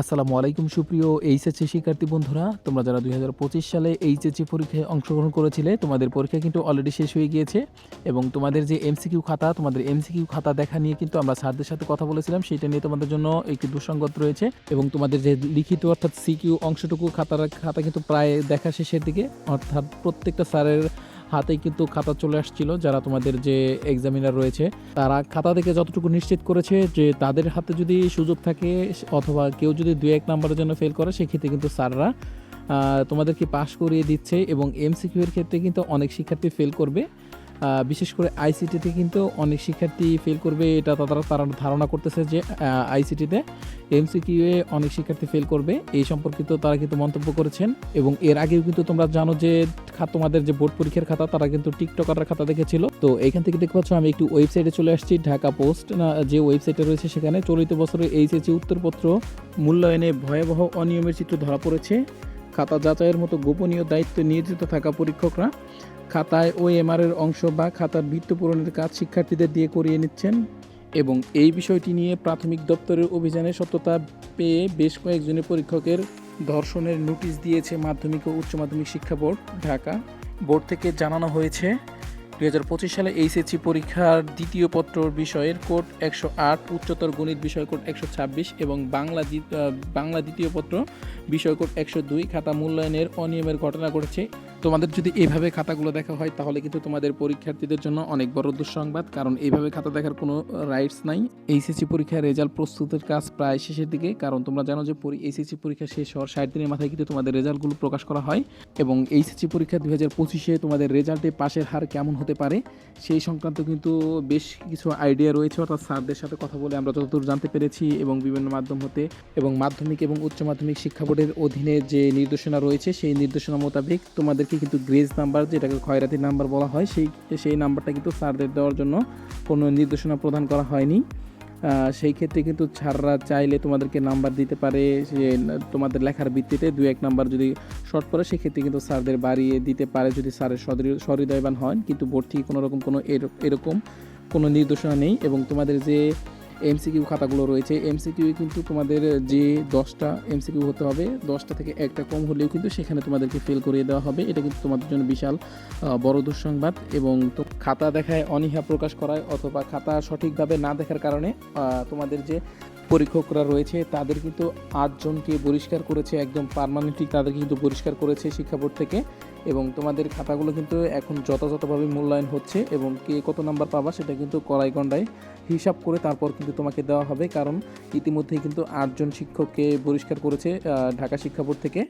আসসালামু আলাইকুম সুপ্রিয় এইচএসসি শিক্ষার্থী বন্ধুরা, তোমরা যারা দুই হাজার পঁচিশ সালে এইচএসসি পরীক্ষায় অংশগ্রহণ করেছিলে, তোমাদের পরীক্ষা কিন্তু অলরেডি শেষ হয়ে গিয়েছে এবং তোমাদের যে এমসিকিউ খাতা, তোমাদের এমসিকিউ খাতা দেখা নিয়ে কিন্তু আমরা স্যারদের সাথে কথা বলেছিলাম, সেটা নিয়ে তোমাদের জন্য একটি দুঃসংগত রয়েছে এবং তোমাদের যে লিখিত অর্থাৎ সিকিউ অংশটুকু খাতার খাতা কিন্তু প্রায় দেখা শেষের দিকে, অর্থাৎ প্রত্যেকটা স্যারের হাতেই কিন্তু খাতা চলে আসছিল, যারা তোমাদের যে এক্সামিনার রয়েছে, তারা খাতা থেকে যতটুকু নিশ্চিত করেছে যে তাদের হাতে যদি সুযোগ থাকে, অথবা কেউ যদি দু এক নম্বরের জন্য ফেল করে, সেক্ষেত্রে কিন্তু স্যাররা তোমাদেরকে পাশ করিয়ে দিচ্ছে এবং এমসিকিউ এর ক্ষেত্রে কিন্তু অনেক শিক্ষার্থী ফেল করবে। বিশেষ করে আইসিটিতে কিন্তু অনেক শিক্ষার্থী ফেল করবে, এটা তারা তারা ধারণা করতেছে যে আইসিটিতে এমসিকিউ এ অনেক শিক্ষার্থী ফেল করবে। এই সম্পর্কিত তারা কিন্তু মন্তব্য করেছেন এবং এর আগেও কিন্তু তোমরা জানো যে তোমাদের যে বোর্ড পরীক্ষার খাতা, তারা কিন্তু টিকটকারের খাতা দেখেছিল। তো এখান থেকে দেখতে পাচ্ছ, আমি একটু ওয়েবসাইটে চলে আসছি, ঢাকা পোস্ট যে ওয়েবসাইটে রয়েছে সেখানে। চলিত বছরের এইচএসসি উত্তরপত্র মূল্যায়নে ভয়াবহ অনিয়মের চিত্র ধরা পড়েছে। খাতা যাচাইয়ের মতো গোপনীয় দায়িত্বে নিয়োজিত থাকা পরীক্ষকরা খাতায় ওএমআর এর অংশ বা খাতার বৃত্ত পূরণের কাজ শিক্ষার্থীদের দিয়ে করিয়ে নিচ্ছেন এবং এই বিষয়টি নিয়ে প্রাথমিক দপ্তরের অভিযানে সত্যতা পেয়ে বেশ কয়েকজনের পরীক্ষকের ধর্ষণের নোটিশ দিয়েছে মাধ্যমিক ও উচ্চ মাধ্যমিক শিক্ষা বোর্ড ঢাকা। বোর্ড থেকে জানানো হয়েছে, দুই হাজার পঁচিশ সালে এইচএসসি পরীক্ষার দ্বিতীয় পত্র বিষয়ের কোড একশো আট, উচ্চতর গণিত বিষয় কোড একশো ছাব্বিশ এবং বাংলা বাংলা দ্বিতীয় পত্র বিষয় কোড একশো দুই, খাতা মূল্যায়নের অনিয়মের ঘটনা ঘটেছে। তোমাদের যদি এইভাবে খাতাগুলো দেখা হয়, তাহলে কিন্তু তোমাদের পরীক্ষার্থীদের জন্য অনেক বড় দুঃসংবাদ। কারণ এইভাবে খাতা দেখার কোনো রাইটস নাই। এইচএসসি পরীক্ষার রেজাল্ট প্রস্তুতের কাজ প্রায় শেষের দিকে। কারণ তোমরা জানো যে এইচএসসি পরীক্ষা শেষ হওয়ার ষাট দিনের মাথায় কিন্তু তোমাদের রেজাল্টগুলো প্রকাশ করা হয়। এবং এইচএসসি পরীক্ষা দুই হাজার পঁচিশে তোমাদের রেজাল্টে পাশের হার কেমন হতে পারে, সেই সংক্রান্ত কিন্তু বেশ কিছু আইডিয়া রয়েছে। অর্থাৎ স্যারদের সাথে কথা বলে আমরা যতদূর জানতে পেরেছি এবং বিভিন্ন মাধ্যম হতে এবং মাধ্যমিক এবং উচ্চ মাধ্যমিক শিক্ষা বোর্ডের অধীনে যে নির্দেশনা রয়েছে, সেই নির্দেশনা মোতাবেক তোমাদেরকে কিন্তু গ্রেজ নাম্বার, যেটাকে খয়রাতি নাম্বার বলা হয়, সেই সেই নাম্বারটা কিন্তু স্যারদের দেওয়ার জন্য কোনো নির্দেশনা প্রদান করা হয়নি। সেই ক্ষেত্রে কিন্তু স্যাররা চাইলে তোমাদেরকে নাম্বার দিতে পারে না- তোমাদের লেখার ভিত্তিতে দু এক নাম্বার যদি শর্ট পড়ে সেক্ষেত্রে কিন্তু স্যারদের বাড়িয়ে দিতে পারে যদি স্যারের সহৃদয়বান হন। কিন্তু বোর্ড থেকে কোনো রকম কোনো এর- এরকম কোনো নির্দেশনা নেই এবং তোমাদের যে এমসিকিউ খাতাগুলো রয়েছে। এমসিকিউ কিন্তু তোমাদের যে দশটা এমসিকিউ হতে হবে, দশটা থেকে একটা কম হলেও কিন্তু সেখানে তোমাদেরকে ফেল করিয়ে দেওয়া হবে। এটা কিন্তু তোমাদের জন্য বিশাল বড় দুঃসংবাদ এবং তো খাতা দেখায় অনীহা প্রকাশ করায় অথবা খাতা সঠিকভাবে না দেখার কারণে তোমাদের যে পরীক্ষকরা রয়েছে, তাদের কিন্তু আটজনকে পরিষ্কার করেছে, একদম পারমানেন্টলি তাদের কিন্তু পরিষ্কার করেছে শিক্ষা বোর্ড থেকে এবং তোমাদের খাতাগুলো কিন্তু এখন যথাযথভাবে মূল্যায়ন হচ্ছে এবং কে কত নাম্বার পাবা সেটা কিন্তু কড়াই গন্ডায় হিসাব করে তারপর কিন্তু তোমাকে দেওয়া হবে কারণ ইতিমধ্যেই কিন্তু আটজন শিক্ষককে পরিষ্কার করেছে ঢাকা শিক্ষা বোর্ড থেকে।